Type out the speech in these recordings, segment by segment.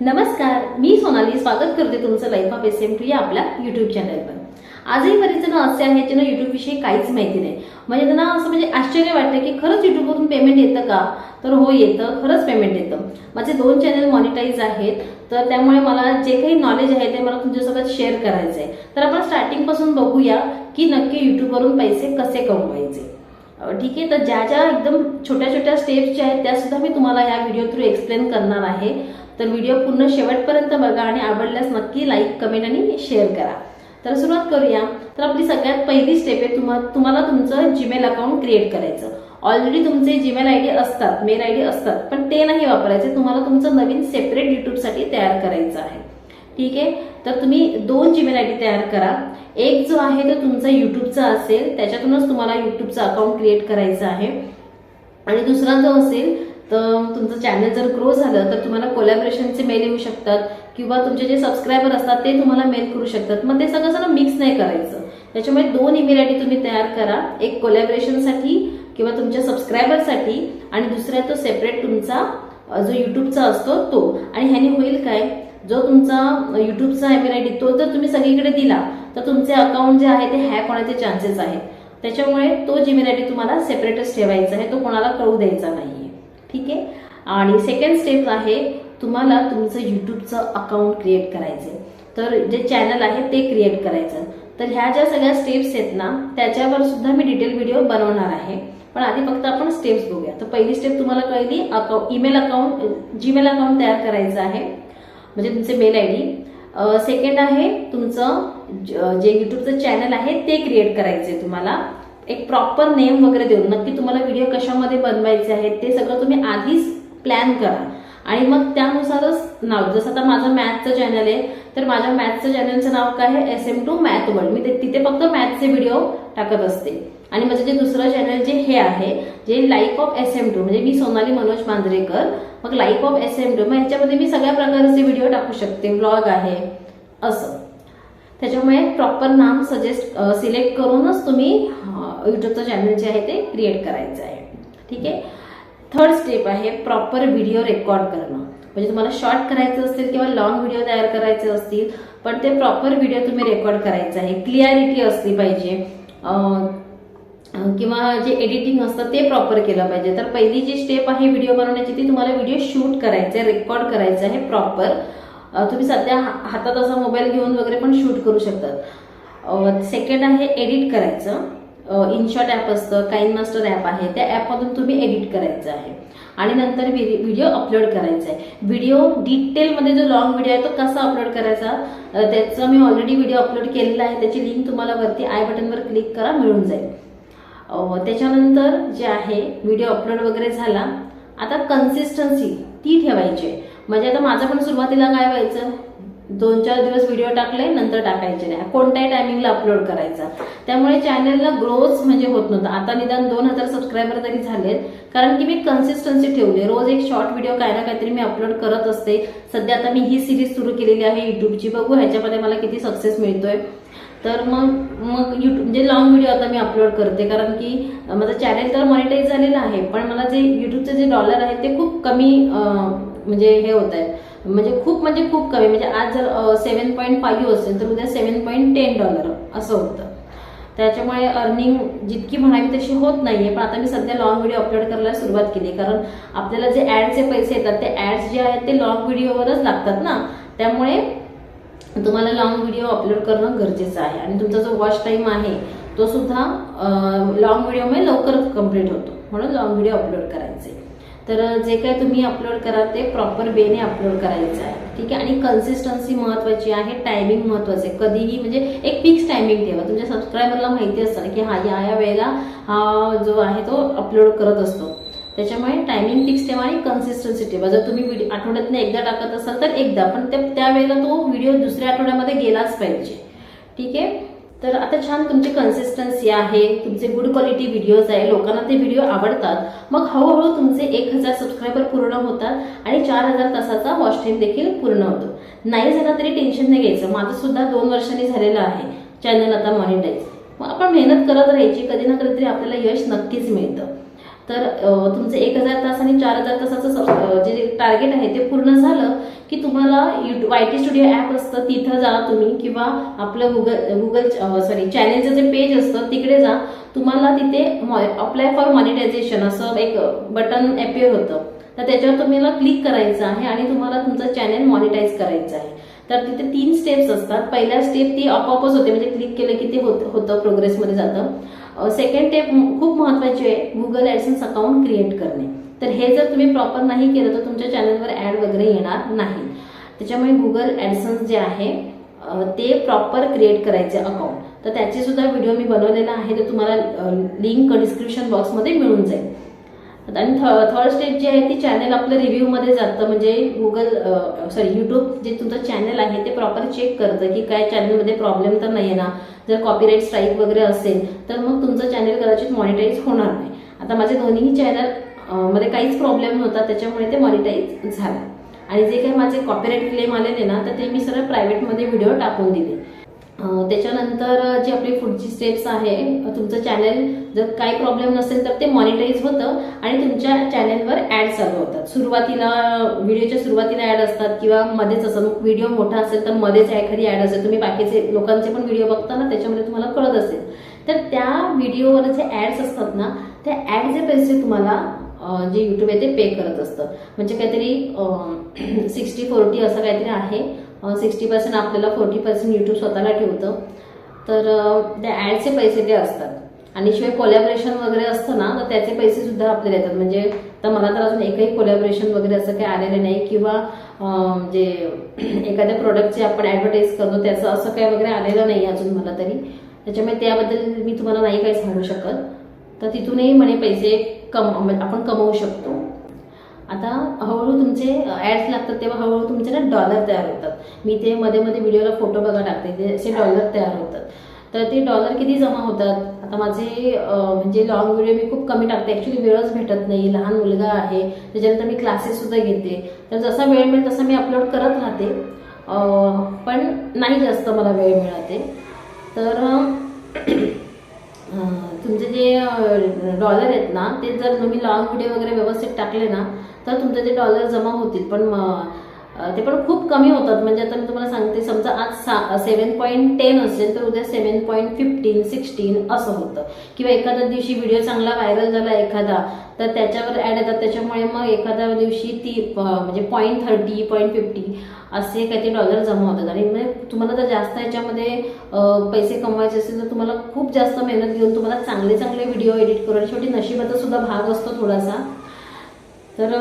नमस्कार मी सोनाली. स्वागत करते तुमचं life of S M two या आपल्या युट्यूब चॅनलवर आजही बरेच जण असे आहेत ज्यांना युट्यूब विषयी काहीच माहिती नाही. म्हणजे त्यांना असं म्हणजे आश्चर्य वाटतं की खरंच युट्यूबवरून पेमेंट येतं का? तर हो येतं. खरंच पेमेंट येतं. माझे दोन चॅनल मॉनिटाईज आहेत. तर त्यामुळे मला जे काही नॉलेज आहे ते मला तुमच्यासोबत शेअर करायचं आहे तर आपण स्टार्टिंगपासून बघूया की नक्की युट्यूबवरून पैसे कसे कमवायचे. ठीक आहे तर ज्या ज्या एकदम छोट्या छोट्या स्टेप्स ज्या आहेत त्या सुद्धा मी तुम्हाला या व्हिडिओ थ्रू एक्सप्लेन करणार आहे. तर व्हिडिओ पूर्ण शेवटपर्यंत बघा आणि आवडल्यास नक्की लाईक कमेंट आणि शेअर करा. तर सुरुवात करूया. तर आपली सगळ्यात पहिली स्टेप आहे तुम्हा तुम्हाला तुमचं जीमेल अकाउंट क्रिएट करायचं. ऑलरेडी तुमचे जीमेल आय डी असतात मेल आय डी असतात पण ते नाही वापरायचे. तुम्हाला तुमचं नवीन सेपरेट युट्यूबसाठी तयार करायचं आहे. ठीक आहे? तर तुम्ही दोन जीमेल आय डी तयार करा. एक जो आहे तो तुमचा युट्यूबचा असेल त्याच्यातूनच तुम्हाला युट्यूबचं अकाउंट क्रिएट करायचं आहे. आणि दुसरा जो असेल तर तुमचं चॅनल जर ग्रो झालं तर तुम्हाला कोलॅबरेशनचे मेल येऊ शकतात किंवा तुमचे जे सबस्क्रायबर असतात ते तुम्हाला मेल करू शकतात. मग ते सगळं सगळं मिक्स नाही करायचं. त्याच्यामुळे दोन ईमेल आय डी तुम्ही तयार करा. एक कोलॅबरेशनसाठी किंवा तुमच्या सबस्क्रायबरसाठी आणि दुसरा तो सेपरेट तुमचा जो युट्यूबचा असतो तो. आणि ह्याने होईल काय? जो तुमचा युट्यूबचा ईमेल आय डी तो जर तुम्ही सगळीकडे दिला तर तुमचे अकाउंट जे आहे ते हॅक होण्याचे चान्सेस आहेत. त्याच्यामुळे तो जीमेल आय डी तुम्हाला सेपरेटच ठेवायचा आहे तो कोणाला कळू द्यायचा नाही ठीक आहे? आणि सेकंड स्टेप आहे तुम्हाला तुमचं युट्यूबचं अकाउंट क्रिएट करायचं तर जे चॅनल आहे ते क्रिएट करायचं तर ह्या ज्या सगळ्या स्टेप्स आहेत ना त्याच्यावर सुद्धा मी डिटेल व्हिडिओ बनवणार आहे. पण आधी फक्त आपण स्टेप्स बघूया. तर पहिली स्टेप तुम्हाला कळली account email account Gmail account तयार करायचं आहे. म्हणजे तुमचे मेल आय डी सेकंड आहे तुमचं ज- जे युट्यूबचं चॅनल आहे ते क्रिएट करायचं आहे तुम्हाला. एक प्रॉपर नेम वगैरे देऊन नक्की तुम्हाला व्हिडिओ कशामध्ये बनवायचे आहेत ते सगळं तुम्ही आधीच प्लॅन करा. आणि मग त्यानुसारच नाव जसं आता माझं मॅथचं चॅनल आहे तर माझ्या मॅथचं चॅनलचं नाव काय आहे? S M two math world मी ते तिथे फक्त मॅथचे व्हिडिओ टाकत असते. आणि माझं जे दुसरं चॅनल जे हे आहे जे life of S M two म्हणजे मी सोनाली मनोज मांजरेकर मग life of S M two मग ह्याच्यामध्ये मी सगळ्या प्रकारचे व्हिडिओ टाकू शकते ब्लॉग आहे असं. त्याच्यामुळे प्रॉपर नाम सजेस्ट सिलेक्ट करूनच तुम्ही युट्यूबचं चॅनल जे आहे ते क्रिएट करायचं आहे. ठीक आहे? थर्ड स्टेप आहे प्रॉपर व्हिडिओ रेकॉर्ड करणं. म्हणजे तुम्हाला शॉर्ट करायचं असतील किंवा लॉंग व्हिडिओ तयार करायचे असतील पण ते प्रॉपर व्हिडिओ तुम्ही रेकॉर्ड करायचा आहे. क्लिअरिटी असली पाहिजे. किंवा जे एडिटिंग असतं ते प्रॉपर केलं पाहिजे. तर पहिली जी स्टेप आहे व्हिडिओ बनवण्याची ती तुम्हाला व्हिडिओ शूट करायचं आहे रेकॉर्ड करायचं आहे प्रॉपर तुम्ही सध्या हा- हातात असा मोबाईल घेऊन वगैरे पण शूट करू शकतात. सेकंड आहे एडिट करायचं. इनशॉट ॲप असतं काइन मास्टर ॲप आहे त्या ॲपमधून तुम्ही एडिट करायचं आहे. आणि नंतर व्हिडिओ अपलोड करायचा आहे व्हिडिओ डिटेलमध्ये जो लॉंग व्हिडिओ आहे तो कसा अपलोड करायचा? त्याचा मी ऑलरेडी व्हिडिओ अपलोड केलेला आहे. त्याची लिंक तुम्हाला वरती आय बटनवर क्लिक करा मिळून जाईल. त्याच्यानंतर जे आहे व्हिडिओ अपलोड वगैरे झाला आता कन्सिस्टन्सी ती ठेवायची आहे. म्हणजे आता माझं पण सुरुवातीला काय व्हायचं दोन चार दिवस व्हिडिओ टाकले नंतर टाकायचे नाही. कोणत्याही टायमिंगला अपलोड करायचा. त्यामुळे चॅनलला ग्रोथ म्हणजे होत नव्हतं. आता निदान दोन हजार सबस्क्रायबर तरी झालेत. कारण की मी कन्सिस्टन्सी ठेवली रोज एक शॉर्ट व्हिडिओ काय ना काहीतरी मी अपलोड करत असते. सध्या आता मी ही सिरीज सुरू केलेली आहे. युट्यूबची बघू ह्याच्यामध्ये मला किती सक्सेस मिळतोय. तर मग मग यूट्यूब म्हणजे लॉंग व्हिडिओ आता मी अपलोड करते. कारण की माझं चॅनेल तर मॉनिटाईज झालेलं आहे पण मला जे यूट्यूबचे जे डॉलर आहेत ते खूप कमी म्हणजे हे होत आहेत म्हणजे खूप म्हणजे खूप कमी. म्हणजे आज जर सेवन पॉईंट फाईव्ह असेल तर उद्या सेवन पॉईंट टेन डॉलर असं होतं. त्याच्यामुळे अर्निंग जितकी म्हणावी तशी होत नाहीये. पण आता मी सध्या लॉंग व्हिडिओ अपलोड करायला सुरुवात केली. कारण आपल्याला जे ॲडचे पैसे येतात ते ॲड्स जे आहेत ते लॉंग व्हिडिओवरच लागतात ना. त्यामुळे तुम्हाला लाँग व्हिडिओ अपलोड करणं गरजेचं आहे. आणि तुमचा जो वॉच टाईम आहे तो सुद्धा लाँग व्हिडिओमुळे लवकरच कंप्लीट होतो. म्हणून लाँग व्हिडिओ अपलोड करायचे. तर जे काय तुम्ही अपलोड करा ते प्रॉपर वेने अपलोड करायचं आहे. ठीक आहे? आणि कन्सिस्टन्सी महत्वाची आहे. टायमिंग महत्वाचं आहे. कधीही म्हणजे एक फिक्स टायमिंग ठेवा. तुमच्या सबस्क्रायबरला माहिती असतं की हा या या वेळेला हा जो आहे तो अपलोड करत असतो. त्याच्यामुळे टायमिंग टिप्स ठेवा आणि कन्सिस्टन्सी ठेवा. जर तुम्ही व्हिडिओ आठवड्यातनं एकदा टाकत असाल तर एकदा पण त्या त्यावेळेला तो व्हिडिओ दुसऱ्या आठवड्यामध्ये गेलाच पाहिजे. ठीक आहे? तर आता छान तुमची कन्सिस्टन्सी आहे तुमचे गुड क्वालिटी व्हिडिओज आहे लोकांना ते व्हिडिओ आवडतात. मग हळूहळू तुमचे एक हजार सबस्क्रायबर पूर्ण होतात आणि चार हजार तासाचा वॉच टाईम देखील पूर्ण होतो. नाही झाला तरी टेन्शन नाही घ्यायचं. माझं सुद्धा दोन वर्षांनी झालेलं आहे. चॅनल आता मॉनिटाईज मग आपण मेहनत करत राहायची. कधी ना कधीतरी आपल्याला यश नक्कीच मिळतं. तर तुमचं एक हजार तास आणि चार हजार तासाचं जे टार्गेट आहे ते पूर्ण झालं की तुम्हाला YouTube Y T studio app असतं तिथं जा तुम्ही किंवा आपलं गुगल गुगल सॉरी चॅनेलचं जे पेज असतं तिकडे जा. तुम्हाला तिथे अप्लाय फॉर मॉनिटायझेशन असं एक बटन अपिअर होतं. तर त्याच्यावर तुम्हाला क्लिक करायचं आहे आणि तुम्हाला तुमचं चॅनेल मॉनिटाईज करायचं आहे. तर तिथे तीन स्टेप्स असतात. पहिल्या स्टेप ती आपोआपच होते म्हणजे क्लिक केलं की ते होत होतं प्रोग्रेसमध्ये जातं. सेकंड स्टेप खूप महत्वाची आहे गुगल ॲडसन्स अकाउंट क्रिएट करणे. तर हे जर तुम्ही प्रॉपर नाही केलं तर तुमच्या चॅनलवर ॲड वगैरे येणार नाही. त्याच्यामुळे गुगल ॲडसन्स जे आहे ते प्रॉपर क्रिएट करायचे अकाउंट तर त्याचे सुद्धा व्हिडिओ मी बनवलेला आहे तर तुम्हाला लिंक डिस्क्रिप्शन बॉक्समध्ये मिळून जाईल. आणि थर्ड स्टेप जी आहे ती चॅनल आपलं रिव्ह्यूमध्ये जातं. म्हणजे गुगल सॉरी युट्यूब जे तुमचं चॅनल आहे ते प्रॉपर चेक करतं की काय चॅनलमध्ये प्रॉब्लेम तर नाही आहे ना. जर कॉपीराईट स्ट्राईक वगैरे असेल तर मग तुमचं चॅनल कदाचित मॉनिटाईज होणार नाही. आता माझे दोन्ही चॅनलमध्ये काहीच प्रॉब्लेम नव्हता त्याच्यामुळे ते मॉनिटाईज झालं. आणि जे काही माझे कॉपीराईट क्लेम आलेले ना तर ते मी सरळ प्रायव्हेटमध्ये व्हिडिओ टाकून दिले. त्याच्यानंतर जी आपली पुढची स्टेप्स आहे तुमचं चॅनल जर काही प्रॉब्लेम नसेल तर ते मॉनिटाईज होतं आणि तुमच्या चॅनलवर ॲड चालू होतात. सुरुवातीला व्हिडिओच्या सुरुवातीला ॲड असतात किंवा मध्येच असं व्हिडिओ मोठा असेल तर मध्येच एखादी ॲड असेल. तुम्ही बाकीचे लोकांचे पण व्हिडिओ बघता ना त्याच्यामध्ये तुम्हाला कळत असेल. तर त्या व्हिडिओवर जे ॲड्स असतात ना त्या ॲडचे पैसे तुम्हाला जे युट्यूब आहे ते पे करत असतं. म्हणजे काहीतरी सिक्स्टी फोर्टी असं काहीतरी आहे. सिक्स्टी पर्सेंट आपल्याला फोर्टी पर्सेंट यूट्यूब स्वतःला ठेवतं. तर त्या ॲडचे पैसे ते असतात. आणि शिवाय कोलॅबरेशन वगैरे असतं ना तर त्याचे पैसे सुद्धा आपल्याला येतात. म्हणजे तर मला तर अजून एकही कोलॅबरेशन वगैरे असं काही आलेलं नाही. किंवा जे एखाद्या प्रोडक्टचे आपण ॲडव्हर्टाईज करतो त्याचं असं काही वगैरे आलेलं नाही अजून मला तरी. त्याच्यामुळे त्याबद्दल मी तुम्हाला नाही काही सांगू शकत. तर तिथूनही म्हणे पैसे कम म्हणजे आपण कमवू शकतो. आता हळूहळू तुमचे ॲड्स लागतात तेव्हा हळूहळू तुमचे ना डॉलर तयार होतात. मी ते मध्ये मध्ये व्हिडिओला फोटो बघा टाकते ते असे डॉलर तयार होतात. तर ते डॉलर किती जमा होतात? आता माझे म्हणजे लॉंग व्हिडिओ मी खूप कमी टाकते. ॲक्च्युली वेळच भेटत नाही लहान मुलगा आहे त्याच्यानंतर मी क्लासेस सुद्धा घेते. तर जसा वेळ मिळेल तसा मी अपलोड करत राहते. पण नाही जास्त मला वेळ मिळते तर तुमचे जे डॉलर आहेत ना ते जर तुम्ही लॉंग व्हिडिओ वगैरे व्यवस्थित टाकले ना तर तुमचे ते डॉलर जमा होतील. पण ते पण खूप कमी होतात. म्हणजे आता मी तुम्हाला सांगते समजा आज सा सेवन पॉईंट टेन असेल तर उद्या सेवन पॉईंट फिफ्टीन सिक्स्टीन असं होतं. किंवा एखाद्या दिवशी व्हिडिओ चांगला व्हायरल झाला एखादा तर त्याच्यावर ॲड येतात. त्याच्यामुळे मग एखाद्या दिवशी ती म्हणजे पॉईंट थर्टी पॉईंट फिफ्टी असे काही ते डॉलर जमा होतात. आणि म्हणजे तुम्हाला जर जास्त याच्यामध्ये पैसे कमवायचे असेल तर तुम्हाला खूप जास्त मेहनत घेऊन तुम्हाला चांगले चांगले व्हिडिओ एडिट करून शेवटी नशिबाचा सुद्धा भाग असतो थोडासा. तर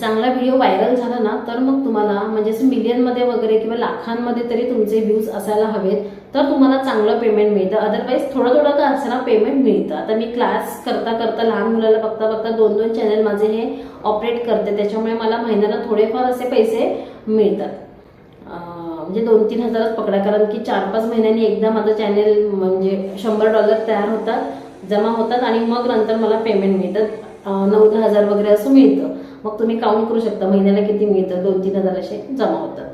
चांगला व्हिडिओ व्हायरल झाला ना तर मग तुम्हाला म्हणजे असं मिलियनमध्ये वगैरे किंवा लाखांमध्ये तरी तुमचे व्ह्यूज असायला हवेत तर तुम्हाला चांगलं पेमेंट मिळतं. अदरवाईज थोडं थोडं का असताना पेमेंट मिळतं. आता मी क्लास करता करता लहान मुलाला बघता बघता दोन दोन चॅनल माझे हे ऑपरेट करते. त्याच्यामुळे मला महिन्याला थोडेफार असे पैसे मिळतात. म्हणजे दोन तीन हजारच पकडा. कारण की चार पाच महिन्यांनी एकदा माझं चॅनेल म्हणजे शंभर डॉलर तयार होतात जमा होतात आणि मग नंतर मला पेमेंट मिळतं नऊ दहा हजार वगैरे असं मिळतं. मग तुम्ही काउंट करू शकता. महिन्याला किती मिळतं? दोन तीन हजार असे जमा होतात.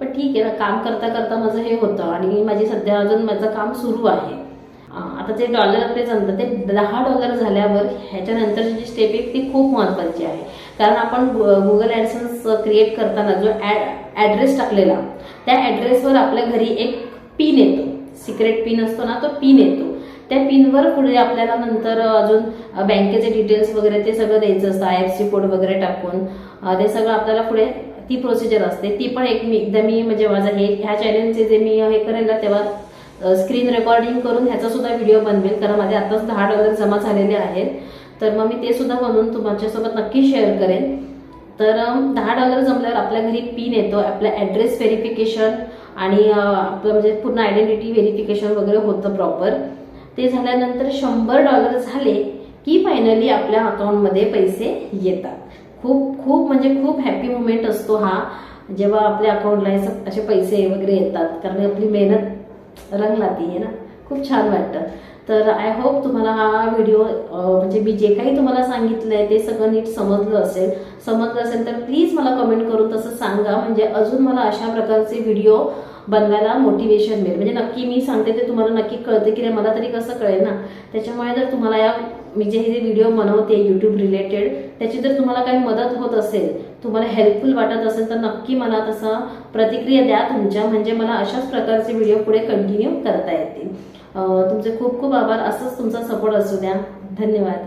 पण ठीक आहे ना काम करता करता माझं हे होतं आणि माझी सध्या अजून माझं काम सुरू आहे. आता जे डॉलर आपले जमतं ते दहा डॉलर झाल्यावर ह्याच्यानंतरची जी स्टेप आहे ती खूप महत्त्वाची आहे. कारण आपण गुगल ॲडसन्स क्रिएट करताना जो ॲड ॲड्रेस टाकलेला त्या ॲड्रेसवर आपल्या घरी एक पिन येतो. सिक्रेट पिन असतो ना तो पिन येतो. त्या पिनवर पुढे आपल्याला नंतर अजून बँकेचे डिटेल्स वगैरे ते सगळं द्यायचं असतं आय एफ सी कोड वगैरे टाकून. ते सगळं आपल्याला पुढे ती प्रोसिजर असते. ती पण एक मी एकदा मी म्हणजे माझं हे ह्या चॅनलचे जे मी हे करेल ना तेव्हा स्क्रीन रेकॉर्डिंग करून ह्याचा सुद्धा व्हिडिओ बनवेल कारण माझे आताच दहा डॉलर जमा झालेले आहेत. तर मग मी ते सुद्धा बनवून तुमच्यासोबत नक्की शेअर करेन. तर दहा डॉलर जमल्यावर आपल्या घरी पिन येतो आपला ॲड्रेस व्हेरिफिकेशन आणि आपलं म्हणजे पूर्ण आयडेंटिटी व्हेरिफिकेशन वगैरे होतं प्रॉपर ते झाल्यानंतर शंभर डॉलर झाले की फायनली आपल्या अकाउंटमध्ये पैसे येतात. खूप खूप म्हणजे खूप हॅपी मुमेंट असतो हा. जेव्हा आपल्या अकाउंटला असे पैसे वगैरे येतात कारण आपली मेहनत रंग लाती आहे ना. खूप छान वाटतं. तर आय होप तुम्हाला हा व्हिडिओ म्हणजे मी जे काही तुम्हाला सांगितलं आहे ते सगळं नीट समजलं असेल. समजलं असेल तर प्लीज मला कमेंट करून तसं सांगा. म्हणजे अजून मला अशा प्रकारचे व्हिडिओ बनवायला मोटिवेशन मिळेल. म्हणजे नक्की मी सांगते ते तुम्हाला नक्की कळते की रे मला तरी कसं कळेल ना? त्याच्यामुळे जर तुम्हाला या मी जे हे व्हिडिओ बनवते युट्यूब रिलेटेड त्याची जर तुम्हाला काही मदत होत असेल तुम्हाला हेल्पफुल वाटत असेल तर नक्की मला तसं प्रतिक्रिया द्या. तुमच्या म्हणजे मला अशाच प्रकारचे व्हिडिओ पुढे कंटिन्यू करता येतील. तुमचे खूप खूप आभार. असंच तुमचा सपोर्ट असू द्या. धन्यवाद.